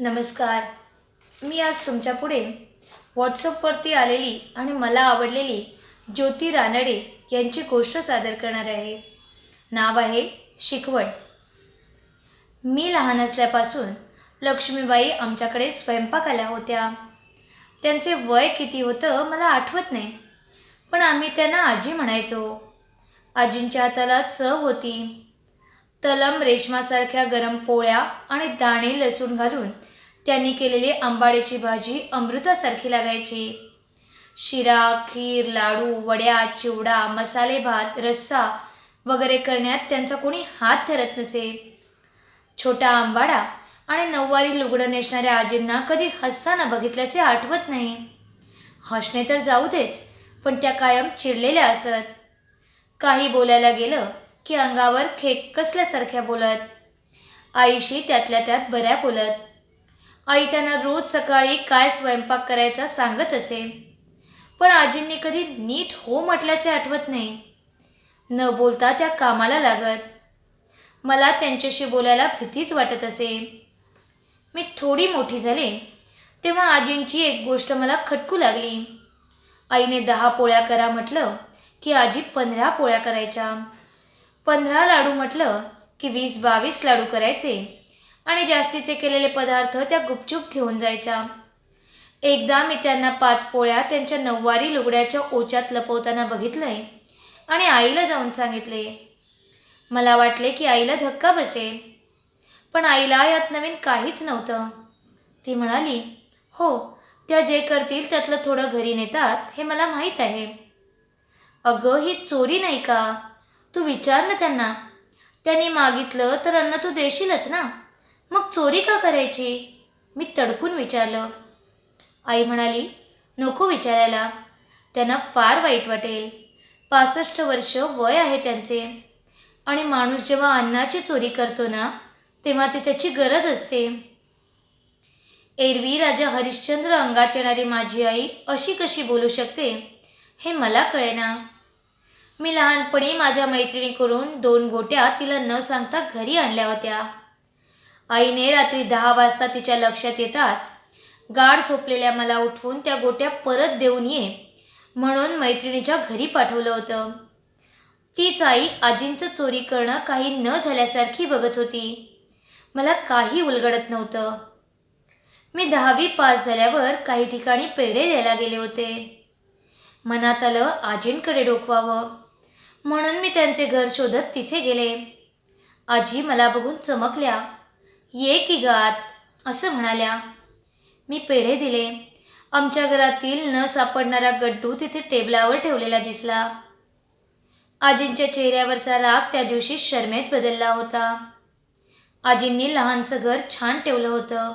नमस्कार. मी आज तुमच्यापुढे व्हॉट्सअपवरती आलेली आणि मला आवडलेली ज्योती रानडे यांची गोष्ट सादर करणार आहे. नाव आहे शिकवण. मी लहान असल्यापासून लक्ष्मीबाई आमच्याकडे स्वयंपाक आल्या होत्या. त्यांचे वय किती होतं मला आठवत नाही पण आम्ही त्यांना आजी म्हणायचो. आजींच्या हाताला चव होती. तलम रेशमासारख्या गरम पोळ्या आणि दाणे लसूण घालून त्यांनी केलेली आंबाड्याची भाजी अमृतासारखी लागायची. शिरा खीर लाडू वड्या चिवडा मसाले भात रस्सा वगैरे करण्यात त्यांचा कोणी हात धरत नसे. छोटा आंबाडा आणि नऊवारी लुगडं नेसणाऱ्या आजींना कधी हसताना बघितल्याचे आठवत नाही. हसणे तर जाऊ देच पण त्या कायम चिडलेल्या असत. काही बोलायला गेलं की अंगावर खेक कसल्यासारख्या बोलत. आईशी त्यातल्या त्यात बऱ्या बोलत. आई त्यांना रोज सकाळी काय स्वयंपाक करायचा सांगत असे. पण आजींनी कधी नीट हो म्हटल्याचे आठवत नाही. न बोलता त्या कामाला लागत. मला त्यांच्याशी बोलायला भीतीच वाटत असे. मी थोडी मोठी झाले तेव्हा आजींची एक गोष्ट मला खटकू लागली. आईने दहा पोळ्या करा म्हटलं की आजी पंधरा पोळ्या करायच्या. पंधरा लाडू म्हटलं की वीस बावीस लाडू करायचे. आणि जास्तीचे केलेले पदार्थ त्या गुपचूप घेऊन जायच्या. एकदा मी त्यांना पाच पोळ्या त्यांच्या नऊवारी लुगड्याच्या ओच्यात लपवताना बघितलंय आणि आईला जाऊन सांगितले मला वाटले की आईला धक्का बसेल पण आईला यात नवीन काहीच नव्हतं. ती म्हणाली हो त्या जे करतील त्यातलं थोडं घरी नेतात हे मला माहीत आहे. अगं ही चोरी नाही का? तू विचार ना त्यांना. त्यांनी मागितलं तर अन्न तू देशीलच ना. मग चोरी का करायची? मी तडकून विचारलं. आई म्हणाली नको विचारायला. त्यांना फार वाईट वाटेल. पासष्ट वर्ष वय आहे त्यांचे. आणि माणूस जेव्हा अन्नाची चोरी करतो ना तेव्हा ते त्याची गरज असते. एरवी राजा हरिश्चंद्र अंगात येणारी माझी आई अशी कशी बोलू शकते हे मला कळेना. मी लहानपणी माझ्या मैत्रिणीकडून दोन गोट्या तिला न सांगता घरी आणल्या होत्या. आईने रात्री दहा वाजता तिच्या लक्षात येताच गाढ झोपलेल्या मला उठवून त्या गोट्या परत देऊन ये म्हणून मैत्रिणीच्या घरी पाठवलं होतं. तीच आई आजींचं चोरी करणं काही न झाल्यासारखी बघत होती. मला काही उलगडत नव्हतं. मी दहावी पास झाल्यावर काही ठिकाणी पेढे द्यायला गेले होते. मनात आलं आजींकडे डोकवावं. म्हणून मी त्यांचे घर शोधत तिथे गेले. आजी मला बघून चमकल्या. ये की गात असं म्हणाल्या. मी पेढे दिले. आमच्या घरातील न सापडणारा गड्डू तिथे टेबलावर ठेवलेला दिसला. आजींच्या चेहऱ्यावरचा राग त्या दिवशी शर्मेत बदलला होता. आजींनी लहानसं घर छान ठेवलं होतं.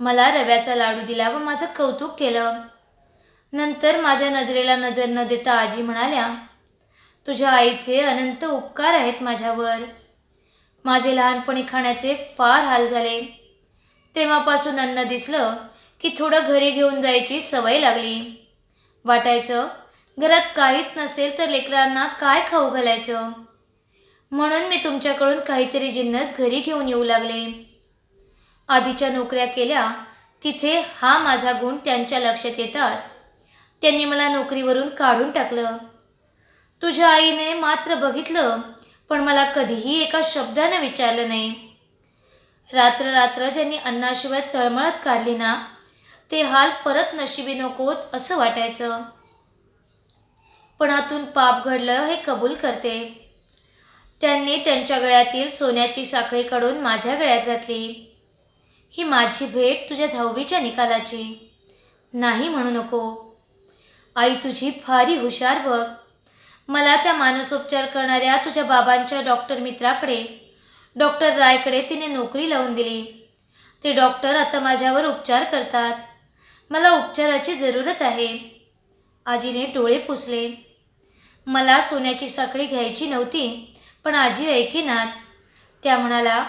मला रव्याचा लाडू दिला व माझं कौतुक केलं. नंतर माझ्या नजरेला नजर न देता आजी म्हणाल्या तुझ्या आईचे अनंत उपकार आहेत माझ्यावर. माझे लहानपणी खाण्याचे फार हाल झाले. तेव्हापासून अन्न दिसलं की थोडं घरी घेऊन जायची सवय लागली. वाटायचं घरात काहीच नसेल तर लेकरांना काय खाऊ घालायचं? म्हणून मी तुमच्याकडून काहीतरी जिन्नस घरी घेऊन येऊ लागले. आधीच्या नोकऱ्या केल्या तिथे हा माझा गुण त्यांच्या लक्षात येतात त्यांनी मला नोकरीवरून काढून टाकलं. तुझ्या आईने मात्र बघितलं पण मला कधीही एका शब्दानं विचारलं नाही. रात्र रात्र ज्यांनी अन्नाशिवाय तळमळत काढली ना ते हाल परत नशिबी नकोत असं वाटायचं. पण आतून पाप घडलं हे कबूल करते. त्यांनी त्यांच्या गळ्यातील सोन्याची साखळी काढून माझ्या गळ्यात घातली. ही माझी भेट तुझ्या दहावीच्या निकालाची. नाही म्हणू नको. आई तुझी फारी हुशार बघ. मला त्या मानसोपचार करणाऱ्या तुझ्या बाबांच्या डॉक्टर मित्राकडे डॉक्टर रायकडे तिने नोकरी लावून दिली. ते डॉक्टर आता माझ्यावर उपचार करतात. मला उपचाराची जरूरत आहे. आजीने डोळे पुसले. मला सोन्याची साखळी घ्यायची नव्हती पण आजी ऐकेनात त्या म्हणाला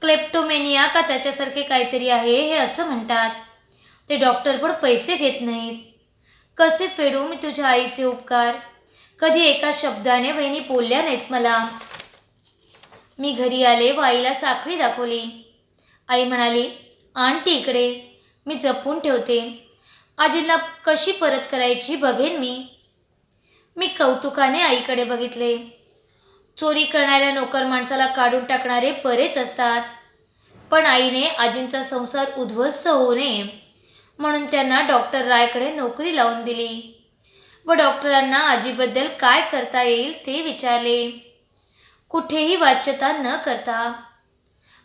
क्लेप्टोमेनिया का त्याच्यासारखे काहीतरी आहे हे असं म्हणतात. ते डॉक्टर पण पैसे घेत नाहीत. कसे फेडू मी तुझ्या आईचे उपकार? कधी एका शब्दाने बहिणी बोलल्या नाहीत मला. मी घरी आले व आईला साखळी दाखवली. आई म्हणाली आंटी इकडे मी जपून ठेवते. आजींना कशी परत करायची बघेन मी. मी कौतुकाने आईकडे बघितले. चोरी करणाऱ्या नोकर माणसाला काढून टाकणारे बरेच असतात. पण आईने आजींचा संसार उद्ध्वस्त होऊ नये म्हणून त्यांना डॉक्टर रायकडे नोकरी लावून दिली. व डॉक्टरांना आजीबद्दल काय करता येईल ते विचारले. कुठेही वाच्यता न करता.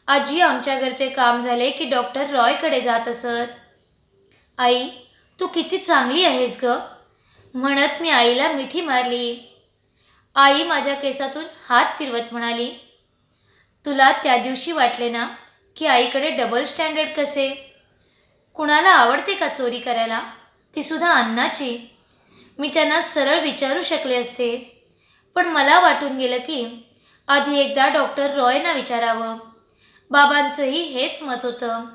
आजी आमच्या घरचे काम झाले की डॉक्टर रॉयकडे जात असत. आई तू किती चांगली आहेस ग म्हणत मी आईला मिठी मारली. आई माझ्या केसातून हात फिरवत म्हणाली तुला त्या दिवशी वाटले ना की आईकडे डबल स्टँडर्ड कसे? कुणाला आवडते का चोरी करायला? ती सुद्धा अन्नाची. मी त्यांना सरळ विचारू शकले असते. पण मला वाटून गेलं की आधी एकदा डॉक्टर रॉयना विचारावं. बाबांचंही हेच मत होतं.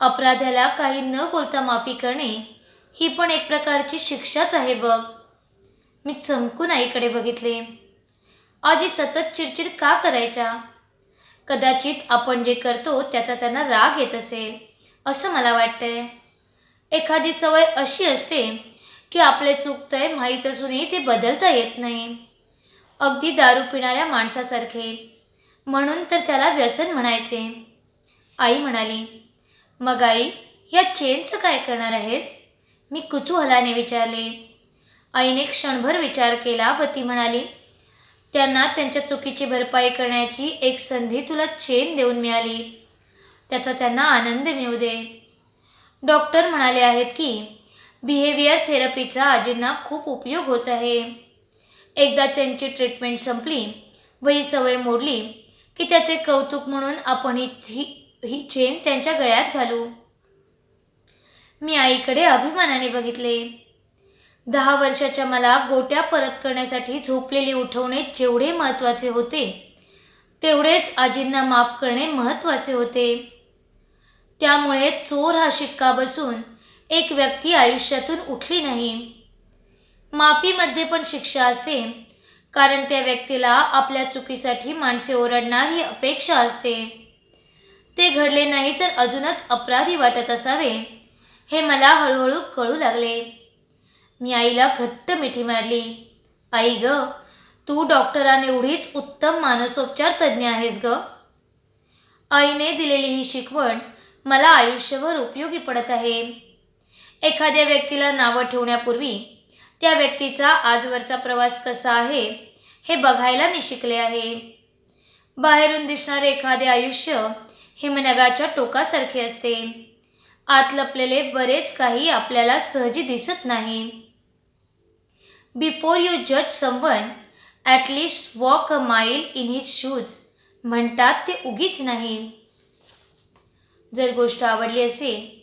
अपराध्याला काही न बोलता माफी करणे ही पण एक प्रकारची शिक्षाच आहे बघ. मी चमकून आईकडे बघितले. आजी सतत चिडचिड का करायच्या? कदाचित आपण जे करतो त्याचा त्यांना राग येत असेल असं मला वाटतंय. एखादी सवय अशी असते की आपले चुकतंय माहीत असूनही ते बदलता येत नाही. अगदी दारू पिणाऱ्या माणसासारखे. म्हणून तर त्याला व्यसन म्हणायचे. आई म्हणाली मग आई या चेनचं काय करणार आहेस? मी कुतूहलाने विचारले. आईने क्षणभर विचार केला व ती म्हणाली त्यांना त्यांच्या चुकीची भरपाई करण्याची एक संधी तुला चेन देऊन मिळाली. त्याचा त्यांना आनंद मिळू दे. डॉक्टर म्हणाले आहेत की बिहेवियर थेरपीचा आजींना खूप उपयोग होत आहे. एकदा त्यांची ट्रीटमेंट संपली व ही सवय मोडली की त्याचे कौतुक म्हणून आपण ही ही- ही चेन त्यांच्या गळ्यात घालू. मी आईकडे अभिमानाने बघितले. दहा वर्षाच्या मला गोट्या परत करण्यासाठी झोपलेली उठवणे जेवढे महत्त्वाचे होते तेवढेच आजींना माफ करणे महत्त्वाचे होते. त्यामुळे चोर हा शिक्का बसून एक व्यक्ती आयुष्यातून उठली नाही. माफीमध्ये पण शिक्षा असते कारण त्या व्यक्तीला आपल्या चुकीसाठी माणसे ओरडणार ही अपेक्षा असते. ते घडले नाही तर अजूनच अपराधी वाटत असावे हे मला हळूहळू कळू लागले. मी आईला घट्ट मिठी मारली. आई ग तू डॉक्टरांएवढीच उत्तम मानसोपचार तज्ज्ञ आहेस ग. आईने दिलेली ही शिकवण मला आयुष्यभर उपयोगी पडत आहे. एखाद्या व्यक्तीला नावं ठेवण्यापूर्वी त्या व्यक्तीचा आजवरचा प्रवास कसा आहे हे बघायला मी शिकले आहे. बाहेरून दिसणारे एखादे आयुष्य हिमनगाच्या टोकासारखे असते. आत लपलेले बरेच काही आपल्याला सहजी दिसत नाही. बिफोर यू जज someone at least walk a mile in his shoes म्हणतात ते उगीच नाही. जर गोष्ट आवडली असेल